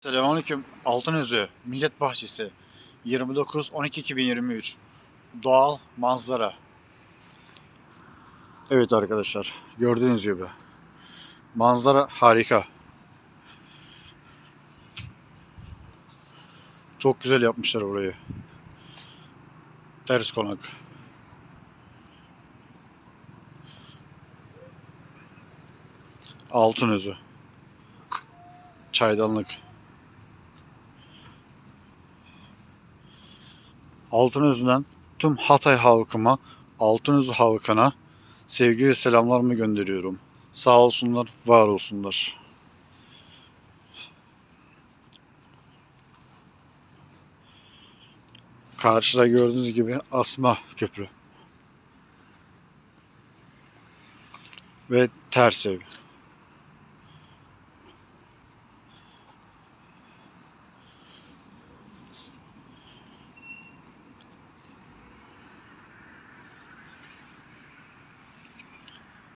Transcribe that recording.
Selamünaleyküm. Altınözü Millet Bahçesi 29-12-2023 Doğal manzara. Evet arkadaşlar gördüğünüz gibi manzara harika. Çok güzel yapmışlar burayı. Ters konak. Altınözü. Çaydanlık. Altınözü'nden tüm Hatay halkıma, Altınözü halkına sevgi ve selamlarımı gönderiyorum. Sağ olsunlar, var olsunlar. Karşıda gördüğünüz gibi Asma Köprü. Ve ters ev.